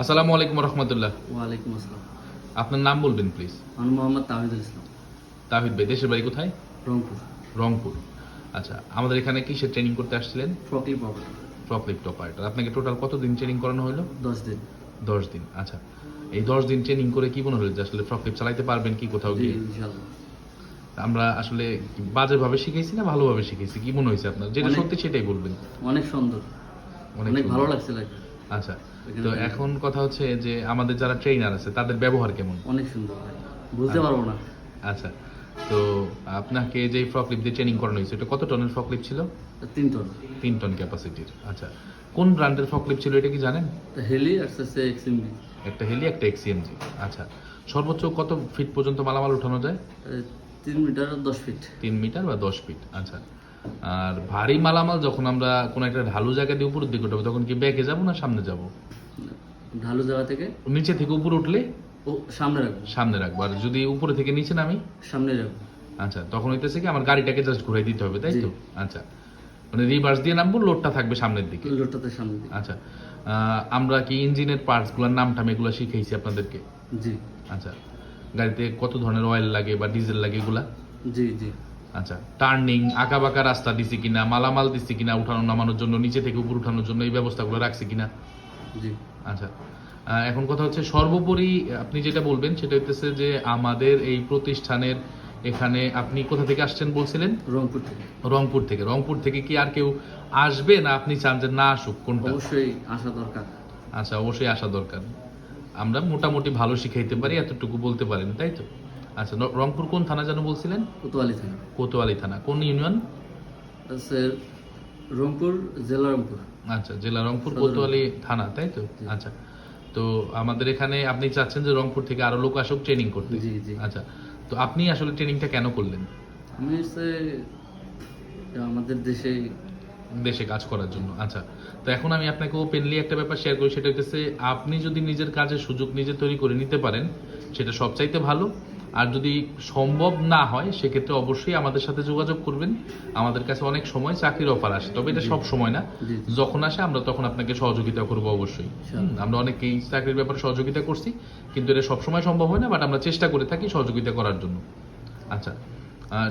আসসালামু আলাইকুম রহমতুল্লাহ ওয়ালাইকুম আসসালাম। আপনার নাম বলবেন প্লিজ আমি মোহাম্মদ তাহিদুল ইসলাম। তাহিদ ভাই দেশের বাড়ি কোথায়? রংপুর। রংপুর। আচ্ছা আমাদের এখানে কিসের ট্রেনিং করতে আসছিলেন? ফ্রকলি প্রপার্টি ফ্রকলিফট অপারেটর আপনাকে টোটাল কতদিন ট্রেনিং করানো হলো? দশ দিন। দশ দিন আচ্ছা। এই দশ দিন ট্রেনিং করে কি মনে হলো যে আসলে ফ্রকলিফট চালাইতে পারবেন কি কোথাও গিয়ে? আমরা আসলে বাজেভাবে শিখেছি না ভালোভাবে শিখেছি কি মনে হয়েছে আপনার? যেটা সত্যি সেটাই বলবেন। অনেক সুন্দর। অনেক অনেক ভালো লাগছে লাগে আচ্ছা তো এখন কথা হচ্ছে যে আমাদের যারা ট্রেনার আছে তাদের ব্যবহার কেমন? অনেক সুন্দর বুঝতে পারব না। আচ্ছা তো আপনাকে যে ফ্রকলিফট দিয়ে ট্রেনিং করানো হয়েছে এটা কত টনের ফ্রকলিফট ছিল? তিন টন তিন টন ক্যাপাসিটির আচ্ছা কোন ব্র্যান্ডের ফকলিফট ছিল এটা কি জানেন? হেলি আসতেছে এক্সএমবি একটা হেলি একটা এক্সিএমজি আচ্ছা সর্বোচ্চ কত ফিট পর্যন্ত মালামাল উঠানো যায়? তিন মিটার দশ ফিট তিন মিটার বা দশ ফিট আচ্ছা আর ভারী মালামাল যখন আমরা কোনো একটা ঢালু জায়গা দিয়ে উপরের দিকে উঠবো তখন কি ব্যাকে যাব না সামনে যাব? ঢালু জায়গা থেকে? নিচে থেকে উপরে উঠলে? ও সামনে রাখব। সামনে রাখব। আর যদি উপরে থেকে নিচে নামি? সামনে রাখব। আচ্ছা তখন হইতেছে কি আমার গাড়িটাকে জাস্ট ঘুরাই দিতে হবে তাই তো? আচ্ছা মানে রিভার্স দিয়ে নামবো লোডটা থাকবে সামনের দিকে। লোডটাতে সামনে দিকে। আচ্ছা আমরা কি ইঞ্জিনের পার্টসগুলোর নাম টাম এগুলো শিখাইছি আপনাদেরকে? জি। আচ্ছা গাড়িতে কত ধরনের অয়েল লাগে বা ডিজেল লাগে এগুলা? জি জি। আচ্ছা টার্নিং আঁকা বাঁকা রাস্তা দিছি কিনা মালামাল দিছি কিনা উঠানো নামানোর জন্য নিচে থেকে উপর উঠানোর জন্য এই ব্যবস্থাগুলো রাখছি কিনা? জি। আচ্ছা এখন কথা হচ্ছে সর্বোপরি আপনি যেটা বলবেন সেটা হচ্ছে যে আমাদের এই প্রতিষ্ঠানের এখানে আপনি কোথা থেকে আসছেন বলছিলেন? রংপুর থেকে। রংপুর থেকে। রংপুর থেকে কি আর কেউ আসবে না আপনি চান যে না আসুক কোনটা? অবশ্যই আসা দরকার। আচ্ছা অবশ্যই আসা দরকার। আমরা মোটামুটি ভালো শিখাইতে পারি এতটুকু বলতে পারেন তাই তো? আচ্ছা রংপুর কোন থানা যেন বলছিলেন? কোতোয়ালি থানা। কোতোয়ালি থানা। কোন ইউনিয়ন? আছে রংপুর জেলা রংপুর। আচ্ছা জেলা রংপুর কোতোয়ালি থানা তাই তো? আচ্ছা তো আমাদের এখানে আপনি চাচ্ছেন যে রংপুর থেকে আরও লোক আসুক ট্রেনিং করতে। জি জি। আচ্ছা তো আপনি আসলে ট্রেনিংটা কেন করলেন? আমি আমাদের দেশে দেশে কাজ করার জন্য। আচ্ছা তো এখন আমি আপনাকে ওপেনলি একটা ব্যাপার শেয়ার করি সেটা হচ্ছে আপনি যদি নিজের কাজের সুযোগ নিজে তৈরি করে নিতে পারেন সেটা সবচাইতে ভালো। আর যদি সম্ভব না হয় সেক্ষেত্রে অবশ্যই আমাদের সাথে যোগাযোগ করবেন। আমাদের কাছে অনেক সময় চাকরির অফার আসে তবে এটা সব সময় না। যখন আসে আমরা তখন আপনাকে সহযোগিতা করব অবশ্যই। হুম, আমরা অনেকেই চাকরির ব্যাপারে সহযোগিতা করছি কিন্তু এটা সব সময় সম্ভব হয় না বাট আমরা চেষ্টা করে থাকি সহযোগিতা করার জন্য। আচ্ছা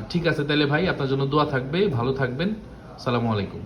ঠিক আছে তাহলে ভাই আপনার জন্য দোয়া থাকবে ভালো থাকবেন। সালামু আলাইকুম।